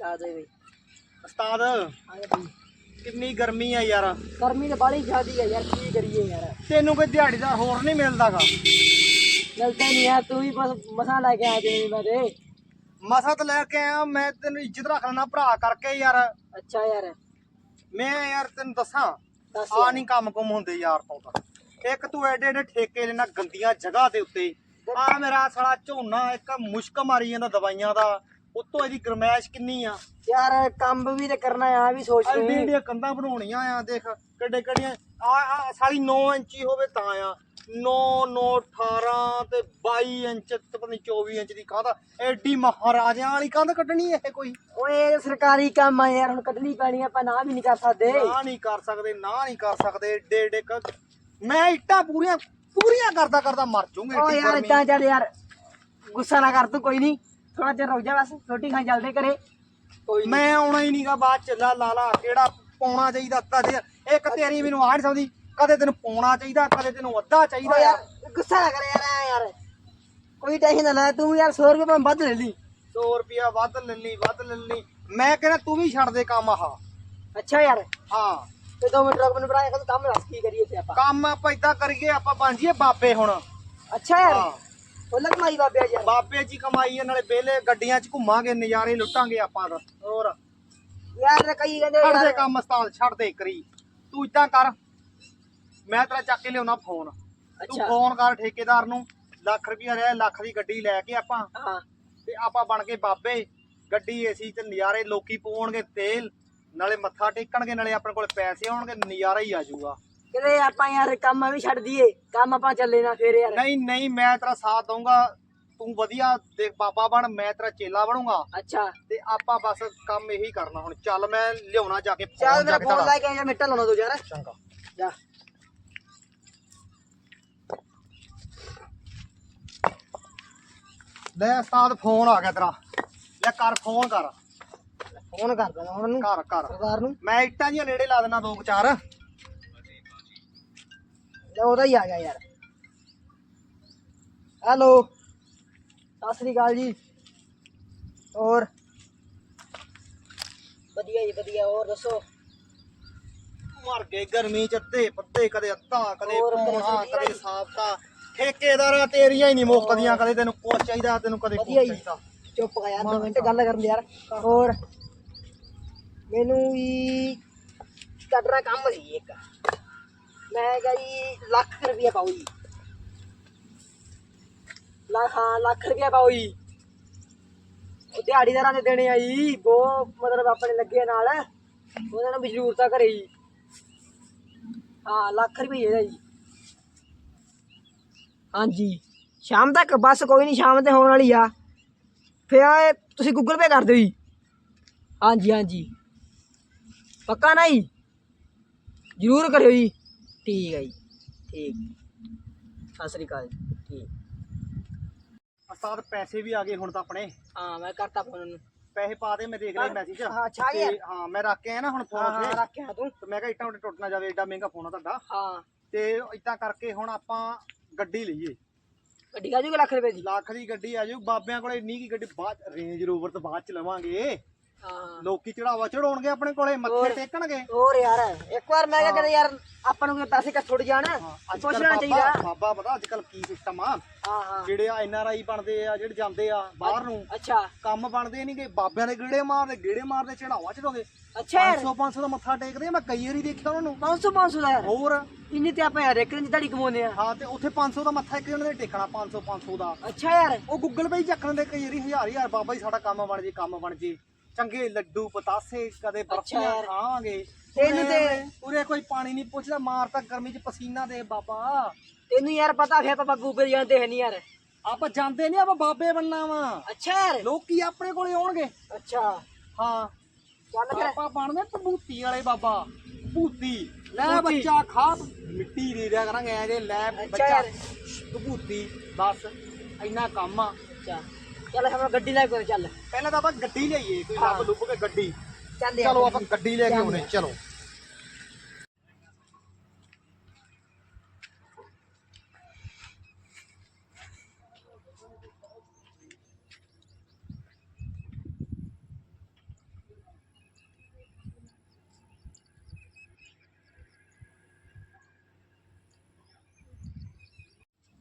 ਲਾ ਦੇ ਬਈ। ਉਸਤਾਦ ਆ ਜਾ ਬਈ। ਕਿੰਨੀ ਗਰਮੀ ਆ ਯਾਰ। ਗਰਮੀ ਤਾਂ ਬਾਲੀ ਜ਼ਿਆਦੀ ਹੈ ਯਾਰ ਕੀ ਕਰੀਏ ਯਾਰ। ਤੈਨੂੰ ਕੋਈ ਦਿਹਾੜੀ ਦਾ ਹੋਰ ਨਹੀਂ ਮਿਲਦਾਗਾ। ਮਿਲਦਾ ਨਹੀਂ ਯਾਰ ਤੂੰ ਵੀ ਬਸ ਮਸਾਂ ਲੈ ਕੇ ਆ ਜਿਵੇਂ ਮੈਂ ਦੇ ਮਸਾ ਤਾਂ ਲੈ ਕੇ ਆਇਆ ਮੈਂ ਤੈਨੂੰ ਇੱਜ਼ਤ ਰੱਖ ਲੈਣਾ ਭਰਾ ਕਰਕੇ ਯਾਰ। ਅੱਛਾ ਯਾਰ। ਮੈਂ ਯਾਰ ਤੈਨੂੰ ਦੱਸਾਂ ਦੱਸ ਆ ਨਹੀਂ ਕੰਮ ਕੁਮ ਹੁੰਦੇ ਯਾਰ ਤੋਂ ਤਾਂ। ਇੱਕ ਤੂੰ ਐਡੇ ਐਡੇ ਠੇਕੇ ਲੈਣਾ ਗੰਦੀਆਂ ਜਗ੍ਹਾ ਦੇ ਉੱਤੇ ਆ ਮੇਰਾ ਸਾਲਾ ਝੋਨਾ ਇੱਕ ਮੁਸ਼ਕ ਮਾਰੀ ਜਾਂਦਾ ਦਵਾਈਆਂ ਦਾ। ਉਤੋਂ ਇਹਦੀ ਗਰਮੈਸ਼ ਕਿੰਨੀ ਆ? ਯਾਰ ਕੰਮ ਵੀ ਤੇ ਕਰਨਾ ਆ ਵੀ ਸੋਚ ਐਡੀ ਲੈ ਐਡੀਆਂ ਕੰਧਾਂ ਬਣਾਉਣੀਆਂ ਆ ਦੇਖ ਕਿੱਡੇ ਕਿੱਡੀਆਂ। ਆ ਆ ਸਾਲੀ 9 ਇੰਚੀ ਹੋਵੇ ਤਾਂ ਆ। 9 9 18 ਤੇ 22 ਇੰਚ ਤੇ ਪਤਾ ਨਹੀਂ 24 ਇੰਚ ਦੀ ਕੰਧ ਐਡੀ ਮਹਾਰਾਜਿਆਂ ਵਾਲੀ ਕੰਧ ਕੱਢਣੀ ਇਹ ਕੋਈ? ਓਏ ਸਰਕਾਰੀ ਕੰਮ ਆ ਯਾਰ ਹੁਣ ਕੱਢਣੀ ਪੈਣੀ ਆ, ਆਪਾਂ ਨਾ ਵੀ ਨਹੀਂ ਕਰ ਸਕਦੇ। ਨਾ ਨਹੀਂ ਕਰ ਸਕਦੇ ਨਾ ਨਹੀਂ ਕਰ ਸਕਦੇ ਏਡੇ ਏਡੇ ਕ- ਮੈਂ ਇੱਟਾਂ ਪੂਰੀਆਂ ਪੂਰੀਆਂ ਕਰਦਾ ਕਰਦਾ ਮਰ ਜਾਊਂਗਾ ਓ ਯਾਰ। ਇਦਾਂ ਚੱਲ ਯਾਰ ਗੁੱਸਾ ਨਾ ਕਰ ਤੂੰ ਕੋਈ ਨਹੀਂ। ਥੋੜਾ ਜਿਹਾ ਰੁਕ ਜਾ ਬਸ ਰੋਟੀ ਖਾਂ ਜਲਦੇ ਕਰੇ ਕੋਈ। ਮੈਂ ਆਉਣਾ ਹੀ ਨਹੀਂਗਾ ਬਾਅਦ ਚ ਲਾ ਲਾ ਲਾ ਕਿਹੜਾ ਪਾਉਣਾ ਚਾਹੀਦਾ ਅੱਧਾ ਇੱਕ ਤੇਰੀ ਮੈਨੂੰ ਆੜ ਸਮਝਦੀ ਕਦੇ ਤੈਨੂੰ ਪਾਉਣਾ ਚਾਹੀਦਾ ਕਦੇ ਤੈਨੂੰ ਅੱਧਾ ਚਾਹੀਦਾ ਯਾਰ। ਗੁੱਸਾ ਨਾ ਕਰ ਯਾਰ ਐਂ ਯਾਰ। ਕੋਈ ਟੈਨਸ਼ਨ ਨਾ ਲੈ ਤੂੰ ਯਾਰ 100 ਰੁਪਏ ਭਾਵੇਂ ਵੱਧ ਲੈ ਲਈ। 100 ਰੁਪਿਆ ਵੱਧ ਲੈ ਲਈ ਵੱਧ ਲੈ ਲਈ। ਮੈਂ ਕਹਿੰਦਾ ਤੂੰ ਵੀ ਛੱਡ ਦੇ ਕੰਮ ਆਹ। ਅੱਛਾ ਯਾਰ। ਹਾਂ। ਤੇ ਦੋ ਮਿੰਟ ਰੁਕ ਮੈਨੂੰ ਕੇ ਕੰਮ ਦੱਸ ਕੀ ਕਰੀਏ ਤੇ ਆਪਾਂ। ਕੰਮ ਆਪਾਂ ਇਦਾਂ ਕਰੀਏ ਆਪਾਂ ਬਣ ਜੀਏ ਬਾਬੇ ਹੁਣ। ਅੱਛਾ ਯਾਰ। ਬਾਬੇ ਜੀ। ਕਮਾਈਏ ਨਾਲੇ ਵਿਹਲੇ ਗੱਡੀਆਂ 'ਚ ਘੁੰਮਾਂਗੇ ਨਜ਼ਾਰੇ ਲੁੱਟਾਂਗੇ ਆਪਾਂ ਤਾਂ ਹੋਰ। ਯਾਰ ਤਾਂ ਕਈ ਕਹਿੰਦੇ ਛੱਡ ਦੇ ਯਾਰ। ਕੰਮ ਉਸਤਾਦ ਛੱਡ ਦੇ ਕਰੀ ਤੂੰ ਇਦਾਂ ਕਰ ਮੈਂ ਤੇਰਾ ਚੱਕ ਕੇ ਲਿਆਉਣਾ ਫੋਨ ਤੂੰ ਅੱਛਾ। ਫੋਨ ਕਰ ਠੇਕੇਦਾਰ ਨੂੰ ਲੱਖ ਰੁਪਇਆ ਰਿਹਾ ਲੱਖ ਦੀ ਗੱਡੀ ਲੈ ਕੇ ਆਪਾਂ। ਹਾਂ। ਤੇ ਆਪਾਂ ਬਣ ਕੇ ਬਾਬੇ। ਗੱਡੀ ਏਸੀ ਤੇ ਨਜ਼ਾਰੇ ਲੋਕੀ ਪਾਉਣਗੇ ਤੇਲ ਨਾਲੇ ਮੱਥਾ ਟੇਕਣਗੇ ਨਾਲੇ ਆਪਣੇ ਕੋਲ ਪੈਸੇ ਆਉਣਗੇ ਨਜ਼ਾਰਾ ਹੀ ਆ ਜਾਊਗਾ। ਕਿਤੇ ਆਪਾਂ ਯਾਰ ਕੰਮ ਵੀ ਛੱਡ ਦਈਏ ਕੰਮ ਆਪਾਂ ਚੱਲੇ ਨਾ ਫੇਰ ਯਾਰ। ਨਹੀਂ ਨਹੀਂ ਮੈਂ ਤੇਰਾ ਸਾਥ ਦਊਂਗਾ। ਤੂੰ ਵਧੀਆ ਦੇਖ ਬਾਬਾ ਬਣ ਮੈਂ ਤੇਰਾ ਚੇਲਾ ਬਣੂੰਗਾ। ਅੱਛਾ। ਤੇ ਆਪਾਂ ਬਸ ਕੰਮ ਇਹੀ ਕਰਨਾ ਹੁਣ। ਚੱਲ ਮੈਂ ਲਿਆਉਣਾ ਜਾ ਕੇ phone ਚੱਲ ਜਾ ਮੇਰਾ ਕੇ ਫੋਨ ਤੁਹਾਡਾ। ਲੈ ਕੇ ਆ ਜਾ ਮਿੱਟਾ ਲਾਉਣਾ ਤੂੰ ਯਾਰ। ਚੰਗਾ। ਜਾ। ਲੈ ਉਸਤਾਦ ਫੋਨ ਆ ਗਿਆ ਤੇਰਾ। ਲੈ ਕਰ ਫੋਨ ਕਰ। ਫੋਨ ਕਰ ਦਵਾਂ ਹੁਣ ਨੂੰ ਕਰ ਕਰ। ਸਰਦਾਰ ਨੂੰ। ਮੈਂ ਇੱਟਾਂ ਦੀਆਂ ਨੇੜੇ ਲਾ ਦੇਣਾ ਦੋ ਕੁ ਚਾਰ। ਉਹਦਾ ਹੀ ਆ ਗਿਆ ਯਾਰ ਹੈਲੋ ਸਤਿ ਸ੍ਰੀ ਅਕਾਲ ਜੀ ਹੋਰ ਵਧੀਆ ਜੀ ਵਧੀਆ ਹੋਰ ਦੱਸੋ ਮਰ ਗਏ ਗਰਮੀ ਚ ਅੱਧੇ ਪੱਤੇ ਕਦੇ ਅੱਧਾ ਕਦੇ ਹੋਰ ਪੌਣਾ ਵਧੀਆ ਕਦੇ ਜੀ। ਸਾਫਤਾ ਠੇਕੇਦਾਰਾਂ ਤੇਰੀਆਂ ਹੀ ਨਹੀਂ ਮੁੱਕਦੀਆਂ ਕਦੇ ਤੈਨੂੰ ਕੁਛ ਚਾਹੀਦਾ ਤੈਨੂੰ ਕਦੇ ਕੁਛ ਵਧੀਆ ਜੀ। ਚਾਹੀਦਾ ਚੁੱਪ ਕਰ ਯਾਰ ਦੋ ਮਿੰਟ ਗੱਲ ਕਰਨ ਦੇ ਯਾਰ ਹੋਰ ਮੈਨੂੰ ਵੀ ਕੱਢਣਾ ਕੰਮ ਸੀ ਇੱਕ ਮੈਂ ਕਿਹਾ ਜੀ, ਲੱਖ ਰੁਪਇਆ ਪਾਓ ਜੀ। ਲੱਖ ਹਾਂ, ਲੱਖ ਰੁਪਇਆ ਪਾਓ ਜੀ। ਉਹ ਦਿਹਾੜੀਦਾਰਾਂ ਦੇ ਦੇਣੇ ਆ ਜੀ ਬਹੁਤ ਮਤਲਬ ਆਪਣੇ ਲੱਗੇ ਨਾਲ। ਉਹਨਾਂ ਨੂੰ ਮਜ਼ਦੂਰ ਜ਼ਰੂਰਤ ਘਰੇ ਜੀ ਹਾਂ, ਲੱਖ ਰੁਪਏ ਦਾ ਜੀ। ਹਾਂਜੀ। ਸ਼ਾਮ ਤੱਕ ਬਸ ਕੋਈ ਨਹੀਂ ਸ਼ਾਮ ਤੇ ਹੋਣ ਵਾਲੀ ਆ। ਫਿਰ ਤੁਸੀਂ ਗੂਗਲ ਪੇ ਕਰ ਦਿਓ ਜੀ। ਹਾਂਜੀ ਹਾਂਜੀ। ਪੱਕਾ ਨਾ ਜੀ? ਜ਼ਰੂਰ ਕਰਿਓ ਜੀ। ਠੀਕ ਹੈ ਜੀ ਠੀਕ। ਸਤਿ ਸ੍ਰੀ ਅਕਾਲ ਜੀ ਠੀਕ। ਉਸਤਾਦ ਪੈਸੇ ਵੀ ਆ ਗਏ ਹੁਣ ਤਾਂ ਆਪਣੇ। ਹਾਂ ਮੈਂ ਕਰਤਾ ਫੋਨ ਨੂੰ ਪੈਸੇ ਪਾ ਦੇ ਮੈਂ ਦੇਖ ਲਿਆ ਮੈਸੇਜ ਹਾਂ, ਅੱਛਾ ਯਾਰ। ਹਾਂ ਮੈਂ ਰੱਖ ਕੇ ਆਇਆ ਨਾ ਹੁਣ ਹਾਂ ਹਾਂ ਫੋਨ ਰੱਖਿਆ ਤੂੰ। ਤੇ ਮੈਂ ਕਿਹਾ ਇੱਟਾਂ ਉੱਤੇ ਟੁੱਟ ਨਾ ਜਾਵੇ ਏਡਾ ਮਹਿੰਗਾ ਫੋਨ ਆ ਤੁਹਾਡਾ। ਹਾਂ। ਤੇ ਇਦਾਂ ਕਰਕੇ ਹੁਣ ਆਪਾਂ ਗੱਡੀ ਲਈਏ। ਗੱਡੀ ਆ ਜੂਗੀ ਲੱਖ ਰੁਪਏ ਦੀ? ਲੱਖ ਦੀ ਗੱਡੀ ਆ ਜਾਊ ਬਾਬਿਆਂ ਕੋਲੇ ਇੰਨੀ ਕੀ ਗੱਡੀ ਬਾਅਦ ਰੇਂਜ ਰੋਵਰ ਤੋਂ ਬਾਅਦ ਚ ਲਵਾਂਗੇ। ਹਾਂ। ਲੋਕੀ ਚੜਾਵਾ ਚੜਾਉਣਗੇ ਆਪਣੇ ਕੋਲੇ ਮੱਥੇ। ਟੇਕਣਗੇ। ਹੋਰ ਯਾਰ ਇੱਕ ਵਾਰ ਮੈਂ ਕਿਹਾ ਕਦੇ ਯਾਰ ਆਪਾਂ ਨੂੰ ਕੋਈ ਪੈਸੇ ਕੱਟ ਥੋੜ ਜਾਣ ਲੈਣਾ ਚਾਹੀਦਾ। ਬਾਬਾ ਪਤਾ ਅੱਜ ਕੱਲ ਕੀ ਸਿਸਟਮ ਆ। ਜਿਹੜੇ ਆ ਐਨ ਆਰ ਆਈ ਬਣਦੇ ਆ ਜਿਹੜੇ ਜਾਂਦੇ ਆ ਬਾਹਰ ਨੂੰ ਅੱਛਾ। ਕੰਮ ਬਣਦੇ ਨਹੀਂਗੇ ਬਾਬਿਆਂ ਦੇ ਗੇੜੇ ਮਾਰਦੇ ਗੇੜੇ ਮਾਰਦੇ ਚੜਾਵਾ ਚੜਾਉਂਦੇ। ਅੱਛਾ ਯਾਰ। 500 500 ਦਾ ਮੱਥਾ ਟੇਕਦੇ ਆ ਮੈਂ ਕਈ ਵਾਰੀ ਦੇਖਿਆ ਉਹਨਾਂ ਨੂੰ। 500 500 ਦਾ ਯਾਰ। ਹੋਰ? ਇੰਨੀ ਤੇ ਆਪਾਂ ਯਾਰ ਇੱਕ ਦਿਨ ਦਿਹਾੜੀ ਕਮਾਉਂਦੇ ਆ। ਹਾਂ ਤੇ ਉੱਥੇ 500 ਦਾ ਮੱਥਾ ਇੱਕ ਜਣੇ ਦੇ ਟੇਕਣਾ 500 500 ਦਾ। ਅੱਛਾ ਯਾਰ। ਉਹ ਗੂਗਲ ਪੇ ਹੀ ਚੱਕਣ ਦੇ ਕਈ ਵਾਰੀ ਹਜ਼ਾਰ ਹਜ਼ਾਰ ਬਾਬਾ ਜੀ ਸਾਡਾ ਕੰਮ ਬਣ ਜੇ ਕੰਮ ਬਣ ਜੇ। ਚੰਗੇ ਲੱਡੂ ਪਤਾਸੇ ਕਦੇ ਬਰਫੀਆਂ। ਖਾਵਾਂਗੇ। ਤੈਨੂੰ ਤੇ- ਉਰੇ- ਕੋਈ ਪਾਣੀ ਨਹੀਂ ਪੁੱਛਦਾ ਮਾਰ ਤਾਂ ਗਰਮੀ ਚ ਪਸੀਨਾ ਦੇ ਬਾਬਾ। ਤੈਨੂੰ ਯਾਰ ਪਤਾ ਫਿਰ ਆਪਾਂ ਗੂਗਲ ਜਾਂਦੇ ਹੈ ਨਹੀਂ ਯਾਰ। ਆਪਾਂ ਜਾਂਦੇ ਨਹੀਂ ਆਪਾਂ ਬਾਬੇ ਬਣਨਾ ਵਾ। ਅੱਛਾ ਯਾਰ। ਲੋਕੀ ਆਪਣੇ ਕੋਲੇ ਆਉਣਗੇ। ਅੱਛਾ। ਹਾਂ। ਚੱਲ ਆਪਾਂ ਬਣਦੇ ਭੂਤੀ ਵਾਲੇ ਬਾਬਾ। ਭੂਤੀ ਲੈ। ਬੱਚਾ ਖਾ ਮਿੱਟੀ ਦੇ ਦਿਆ ਕਰਾਂਗੇ ਐ ਜੇ ਲੈ ਬੱਚਾ। ਭੂਤੀ ਬਸ ਇੰਨਾ ਕੰਮ ਆ। ਅੱਛਾ। चल हम गड्डी लेके चल पहले तो आप गड्डी लियाइए कोई आप लुभ के गड्डी चल चलो आप गड्डी लेके उन्हें चलो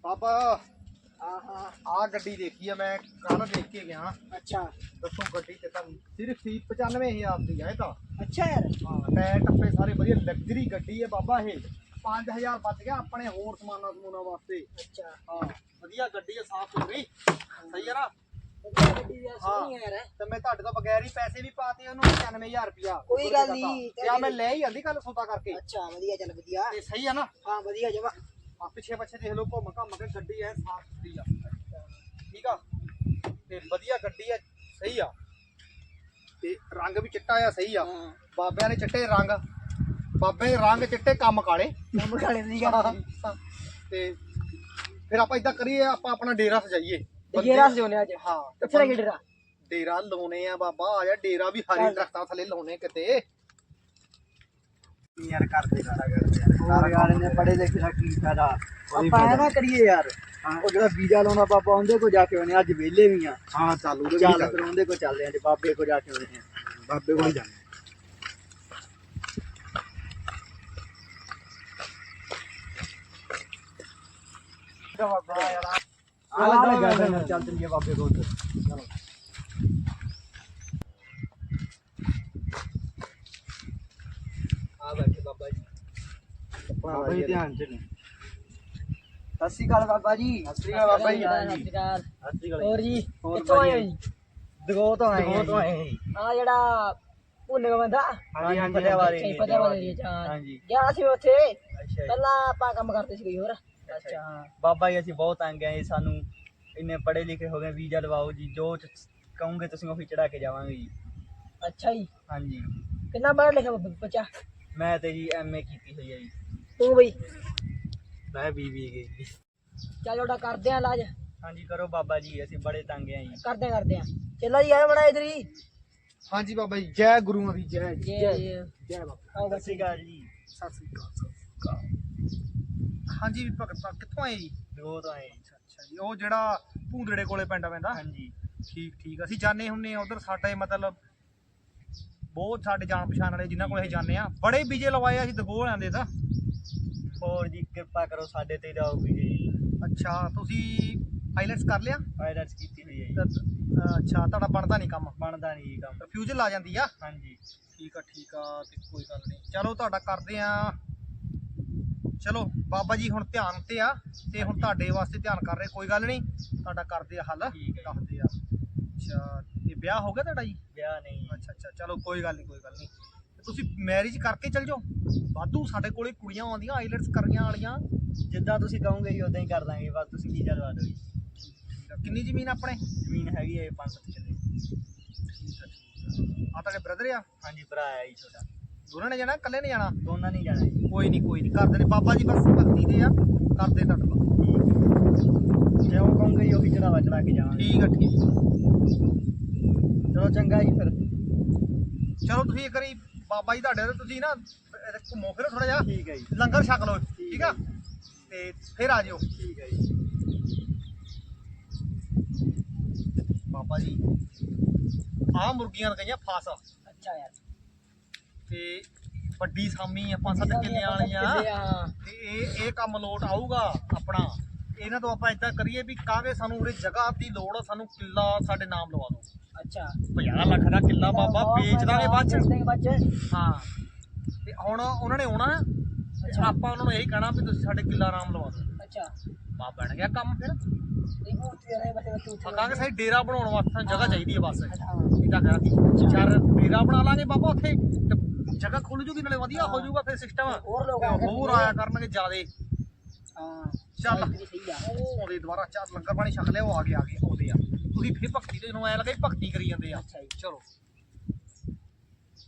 पापा ਆਉਣੇ ਚਲੋ ਬਾਬਾ ਹਾਂ ਹਾਂ ਆ ਗੱਡੀ ਦੇਖੀ ਆ ਮੈਂ ਕੱਲ ਦੇਖ ਕੇ ਗਿਆ। ਅੱਛਾ। ਦੱਸੋ ਗੱਡੀ ਤੇ ਤਾਂ ਸਿਰਫ ਹੀ 95000 ਦੀ ਆ ਇਹ ਤਾਂ। ਅੱਛਾ ਯਾਰ। ਹਾਂ ਟਾਇਰ ਟੱਪੇ ਸਾਰੇ ਵਧੀਆ ਲਗਜ਼ਰੀ ਗੱਡੀ ਹੈ ਬਾਬਾ ਇਹ। 5000 ਬਚ ਗਿਆ ਆਪਣੇ ਹੋਰ ਸਮਾਨਾਂ ਸਮੂਨਾਂ ਵਾਸਤੇ। ਅੱਛਾ। ਹਾਂ ਵਧੀਆ ਗੱਡੀ ਹੈ ਸਾਫ਼ ਸੁਥਰੀ। ਸਹੀ ਹੈ ਨਾ? ਗੱਡੀ ਦੀ ਸੋਹਣੀ ਆ ਯਾਰ। ਤੇ ਮੈਂ ਤੁਹਾਡੇ ਤੋਂ ਬਗੈਰ ਹੀ ਪੈਸੇ ਵੀ ਪਾਤੇ ਉਹਨੂੰ 95000 ਰੁਪਿਆ ਕੋਈ ਗੱਲ ਨਹੀਂ, ਜਾਂ ਮੈਂ ਲੈ ਹੀ ਆਂਦੀ ਕੱਲ ਸੌਦਾ ਕਰਕੇ। ਅੱਛਾ ਵਧੀਆ ਚੱਲ ਵਧੀਆ। ਤੇ ਸਹੀ ਆ ਨਾ? ਹਾਂ ਵਧੀਆ ਜਮਾ। ਆ ਪਿੱਛੇ ਪਿੱਛੇ ਦੇਖ ਲਓ ਘੁੰਮ ਘੰਮ ਕੇ ਗੱਡੀ ਐ ਸਾਫ਼ ਸੁਥਰੀ ਆ। ਠੀਕ ਆ? ਤੇ ਵਧੀਆ ਗੱਡੀ ਆ ਸਹੀ ਆ। ਤੇ ਰੰਗ ਵੀ ਚਿੱਟਾ ਆ ਸਹੀ ਆ। ਬਾਬਿਆਂ ਨੇ ਚਿੱਟੇ ਰੰਗ ਬਾਬੇ ਰੰਗ ਚਿੱਟੇ ਕੰਮ ਕਾਲੇ। ਕੰਮ ਖਾਣੇ ਦੀ ਗੱਲ ਤੇ ਫਿਰ ਆਪਾਂ ਇਦਾਂ ਕਰੀਏ ਆਪਾਂ ਆਪਣਾ ਡੇਰਾ ਸਜਾਈਏ। ਡੇਰਾ ਸਜੋਨੇ ਅੱਜ। ਹਾਂ ਕਿੱਥੇ ਡੇਰਾ? ਡੇਰਾ ਲਾਉਣੇ ਆ ਬਾਬਾ ਆ ਜਾ ਡੇਰਾ ਵੀ ਹਰੀ। ਦਰਖਤਾਂ ਥੱਲੇ ਲਾਉਣੇ ਕਿਤੇ। ਯਾਰ ਕਰਦੇ ਯਾਰ ਯਾਰ ਇਹਨੇ ਪੜੇ ਲਿਖੇ ਦਾ ਕੀ ਫਾਇਦਾ? ਆਪਾਂ ਐ ਨਾ ਕਰੀਏ ਯਾਰ। ਉਹ ਜਿਹੜਾ ਵੀਜ਼ਾ ਲਾਉਣਾ ਬਾਬਾ ਉਹਦੇ ਕੋ ਜਾ ਕੇ ਆਉਣੇ ਅੱਜ ਵਿਹਲੇ ਵੀ ਆ। ਹਾਂ ਚੱਲ ਉਹਦੇ ਚੱਲ ਫਿਰ ਉਹਦੇ ਕੋ ਚੱਲਦੇ ਆਂ ਤੇ ਬਾਬੇ ਕੋ ਜਾ ਕੇ ਆਉਣੇ ਆ। ਬਾਬੇ ਕੋਲ ਜਾਣਾ। ਬਾਬਾ ਯਾਰ ਆ। ਲੱਗਾ ਚੱਲ ਚੱਲੀਏ ਬਾਬੇ ਕੋਲ। ਚਲੋ ਆ ਬੈਠੇ ਬਾਬਾ ਜੀ ਬਾਬਾ ਜੀ ਧਿਆਨ ਚ ਨੇ ਸਤਿ ਸ਼੍ਰੀ ਅਕਾਲ ਬਾਬਾ ਜੀ। ਸਤਿ ਸ਼੍ਰੀ ਅਕਾਲ ਬਾਬਾ ਜੀ ਸਤਿ ਸ਼੍ਰੀ ਅਕਾਲ। ਸਤਿ ਸ਼੍ਰੀ ਹੋਰ ਜੀ ਹੋਰ ਕਿੱਥੋਂ ਆਏ ਹੋ ਵਧੀਆ। ਜੀ? ਦਗੋ ਤੋਂ ਆਏ ਦਗੋ ਤੋਂ ਆਏ ਆ ਜਿਹੜਾ ਭੁੰਨ ਗਾ ਬੰਦਾ? ਹਾਂਜੀ ਹਾਂਜੀ ਫਤਿਆਬਾਦ ਅੱਛਾ ਜੀ, ਫਤਿਆਬਾਦ ਏਰੀਆ ਚ ਹਾਂ। ਹਾਂਜੀ। ਗਿਆ ਸੀ ਉੱਥੇ। ਅੱਛਾ ਜੀ। ਪਹਿਲਾਂ ਆਪਾਂ ਕੰਮ ਕਰਦੇ ਸੀ ਕੋਈ ਹੋਰ। ਅੱਛਾ ਹਾਂ ਬਾਬਾ ਜੀ ਅਸੀਂ ਬਹੁਤ ਤੰਗ ਆਏ। ਸਾਨੂੰ ਇੰਨੇ ਪੜੇ ਲਿਖੇ ਹੋ ਗਏ ਵੀਜ਼ਾ ਲਵਾਓ ਜੀ। ਜੋ ਕਹੋਗੇ ਤੁਸੀਂ ਉਹੀ ਚੜਾ ਕੇ ਜਾਵਾਂਗੇ ਜੀ। ਅੱਛਾ ਜੀ। ਹਾਂਜੀ। ਕਿੰਨਾ ਪੜ੍ਹ ਲਿਖਿਆ ਬੱਚਾ? ਮੈਂ ਤੇ ਜੀ ਐਮਏ ਕੀਤੀ ਹੋਈ ਹੈ ਜੀ। ਤੂੰ ਬਈ। ਮੈਂ ਬੀਬੀ ਗਈ ਚੱਲ ਉਹਦਾ ਕਰਦੇ ਆ ਇਲਾਜ। ਹਾਂਜੀ ਕਰੋ ਬਾਬਾ ਜੀ ਅਸੀਂ ਬੜੇ ਤੰਗ ਆ ਜੀ। ਕਰਦੇ ਆ ਕਰਦੇ ਆ। ਚੱਲਾ ਜੀ ਆਇਆ ਬੜਾ ਇਧਰ ਹੀ ਹਾਂਜੀ ਬਾਬਾ ਜੀ ਜੈ ਗੁਰੂਆਂ ਦੀ ਜੈ ਜੀ ਜੇ। ਜੇ ਜੈ ਬਾਬਾ ਆਓ ਸਤਿ ਸ਼੍ਰੀ ਅਕਾਲ ਜੀ। ਸਤਿ ਸ੍ਰੀ ਅਕਾਲ ਸਤਿ ਸ੍ਰੀ ਅਕਾਲ। ਹਾਂਜੀ ਭਗਤ ਕਿੱਥੋਂ ਆਏ ਜੀ? ਦੋ ਤੋਂ ਆਏ ਜੀ। ਅੱਛਾ ਜੀ ਉਹ ਜਿਹੜਾ ਭੂੰਦੜੇ ਕੋਲੇ ਪਿੰਡ ਪੈਂਦਾ? ਹਾਂਜੀ। ਠੀਕ ਠੀਕ। ਅਸੀਂ ਜਾਣੇ ਹੁੰਨੇ ਆ ਉਧਰ ਸਾਡੇ ਮਤਲਬ ਬਹੁਤ ਸਾਡੇ ਜਾਣ ਪਛਾਣ ਵਾਲੇ ਜਿਨ੍ਹਾਂ ਕੋਲ ਅਸੀਂ ਜਾਂਦੇ ਆ। ਬੜੇ ਵੀਜ਼ੇ ਲਵਾਏ ਆ ਅਸੀਂ ਦਗੋਲ ਆਂਦੇ ਤਾਂ। ਹੋਰ ਜੀ ਕਿਰਪਾ ਕਰੋ ਸਾਡੇ ਤੇ ਜਾਓ ਵੀ ਜੀ। ਅੱਛਾ ਤੁਸੀਂ ਆਈਲੈਟਸ ਕਰ ਲਿਆ? ਆਇਲਟਸ ਕੀਤੀ ਹੋਈ ਹੈ ਜੀ। ਤਾਂ, ਅ, ਅੱਛਾ ਤੁਹਾਡਾ ਬਣਦਾ ਨਹੀਂ ਕੰਮ? ਬਣਦਾ ਨਹੀਂ ਜੀ ਕੰਮ। ਰਿਫਿਊਜ਼ਲ ਆ ਜਾਂਦੀ ਆ? ਹਾਂਜੀ। ਠੀਕ ਆ ਠੀਕ ਆ ਤੇ ਕੋਈ ਗੱਲ ਨਹੀਂ। ਚਲੋ ਤੁਹਾਡਾ ਕਰਦੇ ਆ। ਚਲੋ ਬਾਬਾ ਜੀ ਹੁਣ ਧਿਆਨ ਤੇ ਆ ਤੇ ਹੁਣ ਤੁਹਾਡੇ ਵਾਸਤੇ ਧਿਆਨ ਕਰ ਰਹੇ ਕੋਈ ਗੱਲ ਨਹੀਂ। ਤੁਹਾਡਾ ਕਰਦੇ ਆ ਹੱਲ ਠੀਕ ਹੈ ਜੀ। ਦੱਸਦੇ ਆ। ਅੱਛਾ ਤੇ ਵਿਆਹ ਹੋ ਗਿਆ ਤੁਹਾਡਾ ਜੀ? ਵਿਆਹ ਨਹੀਂ ਅੱਛਾ ਅੱਛਾ ਚਲੋ ਕੋਈ ਗੱਲ ਨਹੀਂ ਕੋਈ ਗੱਲ ਨਹੀਂ। ਤੁਸੀਂ ਮੈਰਿਜ ਕਰਕੇ ਚੱਲ ਜਾਓ। ਵਾਧੂ ਸਾਡੇ ਕੋਲੇ ਕੁੜੀਆਂ ਆਉਂਦੀਆਂ ਆਈਲੈਟਸ ਕਰੀਆਂ ਵਾਲੀਆਂ। ਜਿੱਦਾਂ ਤੁਸੀਂ ਕਹੋਗੇ ਜੀ ਉਦਾਂ ਹੀ ਕਰ ਦਾਂਗੇ। ਬਸ ਤੁਸੀਂ ਵੀਜ਼ਾ ਲਵਾ ਦਿਓ ਜੀ। ਆ। ਕਿੰਨੀ ਜ਼ਮੀਨ ਆਪਣੇ? ਜ਼ਮੀਨ ਹੈਗੀ ਹੈ 5-7 ਕਿੱਲੇ ਆ ਆ ਆ ਤੁਹਾਡੇ ਬ੍ਰਦਰ ਆ? ਹਾਂਜੀ ਭਰਾ ਹੈ ਜੀ ਛੋਟਾ। ਦੋਨਾਂ ਨੇ ਜਾਣਾ ਇਕੱਲੇ ਨੇ ਜਾਣਾ? ਦੋਨਾਂ ਨਹੀਂ ਜਾਣਾ ਜੀ। ਕੋਈ ਨਹੀਂ ਕੋਈ ਨਹੀਂ ਕਰਦੇ ਨੇ ਬਾਬਾ ਜੀ ਬਸ ਭਗਤੀ ਦੇ ਆ। ਕਰਦੇ ਤੁਹਾਡੇ ਕੋਲ ਜੇ ਉਹ ਕਹੋਗੇ ਜੀ ਉਹੀ ਚੜਾਵਾ ਚੜਾ ਕੇ ਜਾਵਾਂਗੇ। ਠੀਕ ਆ ਠੀਕ ਆ। ਚਲੋ ਚੰਗਾ ਜੀ ਫਿਰ। ਚਲੋ ਤੁਸੀਂ ਇੱਕ ਵਾਰੀ ਬਾਬਾ ਜੀ ਤੁਹਾਡੇ ਤੇ ਤੁਸੀਂ ਨਾ ਇੱਥੇ ਘੁੰਮੋ ਫਿਰੋ ਥੋੜਾ ਜਿਹਾ। ਠੀਕ ਹੈ ਜੀ। ਲੰਗਰ ਛਕ ਲਓ ਠੀਕ ਆ? ਤੇ ਫਿਰ ਆ ਜਿਓ। ਠੀਕ ਹੈ ਜੀ। ਬਾਬਾ ਜੀ ਆ ਮੁਰਗੀਆਂ ਲਗਾਈਆਂ ਫਾਸ। ਅੱਛਾ ਯਾਰ। ਤੇ ਵੱਡੀ ਸਾਮੀ ਆ ਪੰਜ ਸੱਤ ਕਿੱਲਿਆਂ ਵਾਲੀਆਂ ਤੇ ਇਹ ਇਹ ਕੰਮ ਲੋਟ ਆਊਗਾ ਆਪਣਾ। ਇਹਨਾਂ ਤੋਂ ਆਪਾਂ ਇਦਾਂ ਕਰੀਏ ਵੀ ਕਾਹਗੇ ਸਾਨੂੰ ਉਰੇ ਜਗ੍ਹਾ ਦੀ ਲੋੜ ਆ ਸਾਨੂੰ ਕਿੱਲਾ ਸਾਡੇ ਨਾਮ ਲਵਾ ਦਿਓ। ਅੱਛਾ 50 ਲੱਖ ਦਾ ਕਿੱਲਾ ਬਾਬਾ ਵੇਚ ਦਾਂਗੇ ਬਾਅਦ ਚ। ਹਾਂ। ਤੇ ਹੁਣ ਉਹਨਾਂ ਨੇ ਆਉਣਾ ਆਪਾਂ ਉਹਨਾਂ ਨੂੰ ਇਹੀ ਕਹਿਣਾ ਵੀ ਤੁਸੀਂ ਸਾਡੇ ਕਿੱਲਾ ਨਾਮ ਲਵਾ ਦਿਓ। ਅੱਛਾ। ਬਾ ਬਣ ਗਿਆ ਕੰਮ ਫਿਰ। ਕਹਾਂਗੇ ਸਹੀ ਡੇਰਾ ਬਣਾਉਣ ਵਾਸਤੇ ਜਗ੍ਹਾ ਚਾਹੀਦੀ ਹੈ ਬਸ। ਇਦਾਂ ਕਰਾਂਗੇ ਚਾਰ ਡੇਰਾ ਬਣਾ ਲਾਂਗੇ ਬਾਬਾ ਉੱਥੇ ਤੇ ਜਗ੍ਹਾ ਖੁੱਲ ਜੂਗੀ ਨਾਲੇ ਵਧੀਆ ਹੋ। ਜਾਊਗਾ ਫਿਰ ਸਿਸਟਮ ਹੋਰ ਲੋਕ। ਹੋਰ ਆਇਆ ਕਰਨਗੇ ਜਿਆਦੇ। ਹਾਂ। ਚੱਲ। ਉਹ ਆਉਂਦੇ ਦੁਬਾਰਾ ਚਾਰ ਲੰਗਰ ਪਾਣੀ ਛਕ ਲਿਆ ਉਹ ਆ ਗਏ ਆ ਗਏ ਆਉਂਦੇ ਆ ਤੁਸੀਂ ਫਿਰ ਭਗਤੀ ਦੇ ਨੂੰ ਐ ਲੱਗੇ ਭਗਤੀ ਕਰੀ ਜਾਂਦੇ ਆ। ਅੱਛਾ ਜੀ। ਚਲੋ।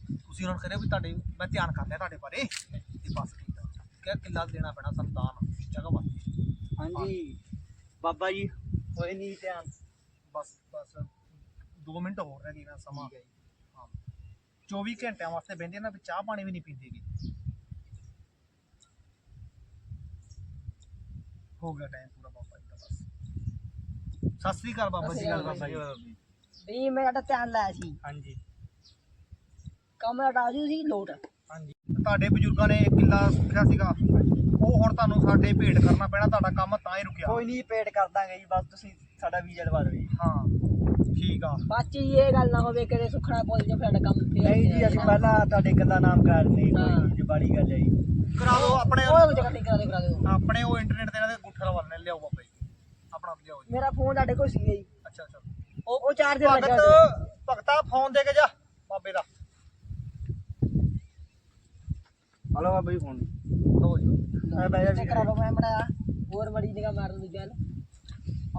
ਤੁਸੀਂ ਉਹਨਾਂ ਨੂੰ ਕਹਿੰਦੇ ਵੀ ਤੁਹਾਡੇ ਮੈਂ ਧਿਆਨ ਕਰ ਲਿਆ ਤੁਹਾਡੇ ਬਾਰੇ ਤੇ ਬਸ ਠੀਕ ਆ। ਕਿਹਾ ਕਿੱਲਾ ਦੇਣਾ ਪੈਣਾ ਸੰਤਾਨ ਜਗ੍ਹਾ ਵਾਸਤੇ ਹਾਂਜੀ। ਬਾਬਾ ਜੀ ਹੋਏ ਨਹੀਂ ਧਿਆਨ। ਬਸ ਬਸ। 2 ਮਿੰਟ ਹੋਰ ਰਹਿ ਗਏ ਨਾ ਸਮਾਂ। ਹਾਂ 24 ਘੰਟਿਆਂ ਵਾਸਤੇ ਬਹਿੰਦੇ ਨਾ ਵੀ ਚਾਹ ਪਾਣੀ ਵੀ ਨਹੀਂ ਪੀਂਦੇਗੇ ਹੋ ਗਿਆ ਟਾਈਮ ਪੂਰਾ ਬਾਬਾ ਜੀ ਦਾ ਬਸ। ਸਤਿ ਸ੍ਰੀ ਅਕਾਲ ਬਾਬਾ ਜੀ ਗੱਲ ਬਾਬਾ ਜੀ। ਵੀ ਮੈਂ ਤੁਹਾਡਾ ਧਿਆਨ ਲਾਇਆ ਸੀ। ਹਾਂਜੀ। ਕੰਮ ਦਾ ਰਾਜੂ ਸੀ ਲੋਟ। ਹਾਂਜੀ। ਤੁਹਾਡੇ ਬਜ਼ੁਰਗਾਂ ਨੇ ਕਿੱਲਾ ਸੁੱਖਿਆ ਸੀਗਾ। ਉਹ ਹੁਣ ਤੁਹਾਨੂੰ ਸਾਡੇ ਭੇਟ ਕਰਨਾ ਪੈਣਾ ਤੁਹਾਡਾ ਕੰਮ ਤਾਂ ਹੀ ਰੁਕਿਆ। ਕੋਈ ਨਹੀਂ ਪੇਟ ਕਰ ਦਾਂਗੇ ਜੀ ਬਸ ਤੁਸੀਂ ਸਾਡਾ ਵੀਜ਼ਾ ਲਵਾ ਦਿਓ ਜੀ। ਹਾਂ ਠੀਕ ਆ। ਬਾਚੀ ਇਹ ਗੱਲ ਨਾ ਹੋਵੇ ਕਦੇ ਸੁਖਣਾ ਪੁੱਜ ਜਾ ਸਾਡਾ ਕੰਮ ਫੇਰ ਨਹੀਂ ਜੀ ਅਸੀਂ ਪਹਿਲਾਂ ਤੁਹਾਡੇ ਗੱਲਾਂ ਨਾਮ ਕਰ ਲਈ ਹਾਂ। ਕੋਈ ਬਾੜੀ ਗੱਲ ਹੈ ਜੀ। ਕਰਾ ਦਿਓ ਆਪਣੇ ਉਹ ਕੁਝ ਕੱਟੀ ਕਰਾ ਦੇ ਕਰਾ ਦਿਓ। ਆਪਣੇ ਉਹ ਇੰਟਰਨੈਟ ਤੇ ਇਹਨਾਂ ਦੇ ਲਿਆਓ ਬਾਬਾ ਜੀ ਆਪਣਾ ਲਿਆਓ ਜੀ। ਮੇਰਾ ਫੋਨ ਤੁਹਾਡੇ ਕੋਲ ਸੀ ਜੀ। ਅੱਛਾ ਅੱਛਾ। ਉਹ ਉਹ ਚਾਰਜਰ ਲੱਗਾ ਭਗਤ ਭਗਤਾ ਫੋਨ ਦੇ ਕੇ ਜਾ ਬਾਬੇ ਦਾ। ਹਲੋ ਬਾਬਾ ਜੀ ਫੋਨ ਲਓ ਜੀ। ਮੈਂ ਬਹਿ ਜਾ ਚੈੱਕ ਕਰਾ ਲਓ ਮੈਂ ਹੋਰ ਬੜੀ ਜਗ੍ਹਾ ਮਾਰ ਦੂੰ ਚੱਲ।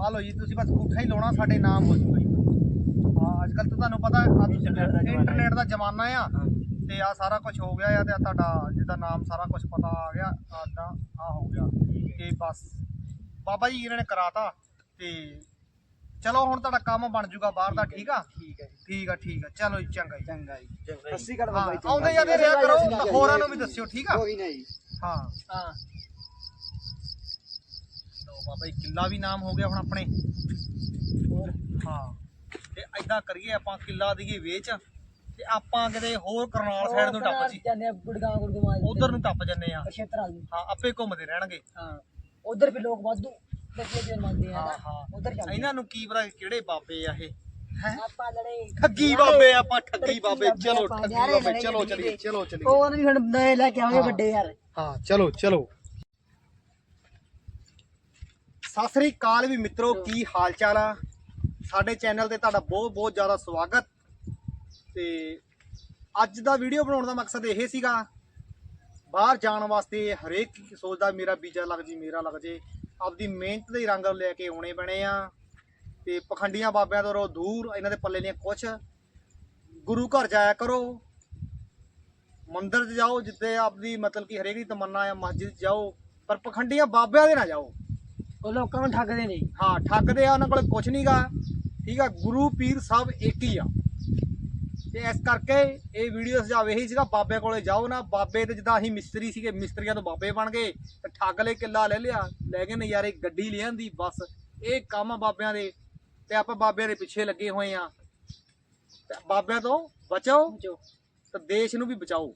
ਆ ਲਓ ਜੀ ਤੁਸੀਂ ਬਸ ਅੰਗੂਠਾ ਹੀ ਲਾਉਣਾ ਸਾਡੇ ਨਾਮ ਹੋ ਜੂਗਾ ਜੀ। ਹਾਂ ਅੱਜ ਕੱਲ ਤਾਂ ਤੁਹਾਨੂੰ ਪਤਾ ਇੰਟਰਨੈਟ ਦਾ ਜ਼ਮਾਨਾ ਹੈ। ਇੰਟਰਨੈਟ ਦਾ ਜ਼ਮਾਨਾ ਆ। ਤੇ ਆ ਸਾਰਾ ਕੁਝ ਹੋ ਗਿਆ ਆ ਤੇ ਤੁਹਾਡਾ ਜਿਹਦਾ ਨਾਮ ਸਾਰਾ ਕੁਝ ਪਤਾ ਆ ਗਿਆ ਆਦਾਂ ਆ ਹੋ ਗਿਆ। ਤੇ ਬਸ। ਬਾਬਾ ਜੀ ਇਹਨਾਂ ਨੇ ਕਰਾਤਾ। ਤੇ ਚਲੋ ਹੁਣ ਤੁਹਾਡਾ ਕੰਮ ਬਣ ਜੂਗਾ ਬਾਹਰ ਦਾ ਠੀਕ ਆ? ਠੀਕ ਹੈ ਜੀ। ਠੀਕ ਆ ਠੀਕ ਆ। ਚਲੋ ਜੀ ਚੰਗਾ ਜੀ। ਚੰਗਾ ਜੀ। ਸ਼੍ਰੀ ਅਕਾਲ ਹਾਂ ਬਾਬਾ ਜੀ। ਆਉਂਦੇ ਜਾਂਦੇ ਰਿਹਾ ਕਰੋ ਹੋਰਾਂ ਨੂੰ ਵੀ ਦੱਸਿਓ ਠੀਕ ਆ? ਕੋਈ ਨਹੀਂ ਹਾਂ। ਹਾਂ। ਲਓ ਬਾਬਾ ਜੀ ਕਿੱਲਾ ਵੀ ਨਾਮ ਹੋ ਗਿਆ ਹੁਣ ਆਪਣੇ। ਹੋਰ ਹਾਂ। ਤੇ ਐਦਾਂ ਕਰੀਏ ਆਪਾਂ ਕਿੱਲਾ ਦੀਏ ਵੇਚ ਤੇ ਆਪਾਂ ਕਿਤੇ ਹੋਰ ਕਰਨਾਲ ਸਾਈਡ ਨੂੰ ਟੱਪ ਜੀ। ਜਾਂਦੇ ਆ ਗੁੜਗਾਂ ਗੁੜਗਾਂ ਉਧਰ ਨੂੰ ਟੱਪ ਜੰਨੇ ਆ। ਖੇਤਰ ਆ ਹਾਂ ਆਪੇ ਘੁੰਮਦੇ ਰਹਿਣਗੇ। ਹਾਂ। ਉਧਰ ਵੀ ਲੋਕ ਵਾਧੂ ਮੰਨਦੇ ਆ ਹਾਂ ਉਧਰ ਇਹਨਾਂ ਨੂੰ ਕੀ ਪਤਾ ਕਿਹੜੇ ਬਾਬੇ ਆ ਇਹ? ਹੈ? ਆਪਾਂ ਲੜੇ। ਠੱਗੀ ਬਾਬੇ ਆਪਾਂ ਠੱਗੀ ਬਾਬੇ। ਚਲੋ ਠੱਗੀ ਬਾਬੇ ਚਲੋ ਚਲੀਏ। ਚਲੋ ਚਲੀਏ। ਉਹ ਵੀ ਹੁਣ ਨਏ ਲੈ ਕੇ ਆਵਾਂਗੇ। ਵੱਡੇ ਯਾਰ। ਹਾਂ ਚਲੋ ਚਲੋ। ਸਤਿ ਸ੍ਰੀ ਅਕਾਲ ਵੀ ਮਿੱਤਰੋ ਕੀ ਹਾਲ ਚਾਲ ਆ? ਸਾਡੇ ਚੈਨਲ ਤੇ ਤੁਹਾਡਾ ਬਹੁਤ ਬਹੁਤ ਜ਼ਿਆਦਾ ਸਵਾਗਤ। ਤੇ ਅੱਜ ਦਾ ਵੀਡੀਓ ਬਣਾਉਣ ਦਾ ਮਕਸਦ ਇਹ ਸੀਗਾ ਬਾਹਰ ਜਾਣ ਵਾਸਤੇ ਹਰੇਕ ਸੋਚਦਾ ਮੇਰਾ ਵੀਜ਼ਾ ਲੱਗ ਜੀ ਮੇਰਾ ਲੱਗ ਜੇ। ਆਪਦੀ ਮਿਹਨਤ ਦੇ ਰੰਗ ਲੈ ਕੇ ਆਉਣੇ ਬਣੇ ਆ। ਤੇ ਪਖੰਡੀਆਂ ਬਾਬਿਆਂ ਤੋਂ ਰਹੋ ਦੂਰ ਇਹਨਾਂ ਦੇ ਪੱਲੇ ਦੀਆਂ ਕੁਛ। ਗੁਰੂ ਘਰ ਜਾਇਆ ਕਰੋ। ਮੰਦਿਰ 'ਚ ਜਾਓ ਜਿੱਥੇ ਆਪਦੀ ਮਤਲਬ ਕਿ ਹਰੇਕ ਦੀ ਤਮੰਨਾ ਆ ਮਸਜਿਦ 'ਚ ਜਾਓ। ਪਰ ਪਖੰਡੀਆਂ ਬਾਬਿਆਂ ਦੇ ਨਾ ਜਾਓ। ਉਹ ਲੋਕਾਂ ਨੂੰ ਠੱਗਦੇ ਨੇ ਹਾਂ ਠੱਗਦੇ ਆ ਉਹਨਾਂ ਕੋਲ ਕੁਝ ਨਹੀਂਗਾ ਠੀਕ ਆ ਗੁਰੂ ਪੀਰ ਸਭ ਇੱਕ ਹੀ ਆ। ਤੇ ਇਸ ਕਰਕੇ ਇਹ ਵੀਡੀਓ ਸੁਝਾਅ ਇਹੀ ਸੀਗਾ ਬਾਬੇ ਕੋਲੇ ਜਾਓ ਨਾ ਬਾਬੇ ਤੇ ਜਿੱਦਾਂ ਅਸੀਂ ਮਿਸਤਰੀ ਸੀਗੇ ਮਿਸਤਰੀਆਂ ਤੋਂ ਬਾਬੇ ਬਣ ਗਏ ਤੇ ਠੱਗ ਲੈ ਕਿੱਲਾ ਲੈ ਲਿਆ ਲੈ ਕੇ ਨਜ਼ਾਰੇ ਗੱਡੀ ਲੈ ਆਂਦੀ ਬਸ ਇਹ ਕੰਮ ਬਾਬਿਆਂ ਦੇ ਤੇ ਆਪਾਂ ਬਾਬਿਆਂ ਦੇ ਪਿੱਛੇ ਲੱਗੇ ਹੋਏ ਆ। ਬਾਬਿਆਂ ਤੋਂ ਬਚੋ ਤੇ ਦੇਸ਼ ਨੂੰ ਵੀ ਬਚਾਓ।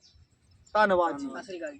ਧੰਨਵਾਦ ਜੀ। ਸਤਿ ਸ੍ਰੀ ਅਕਾਲ ਜੀ।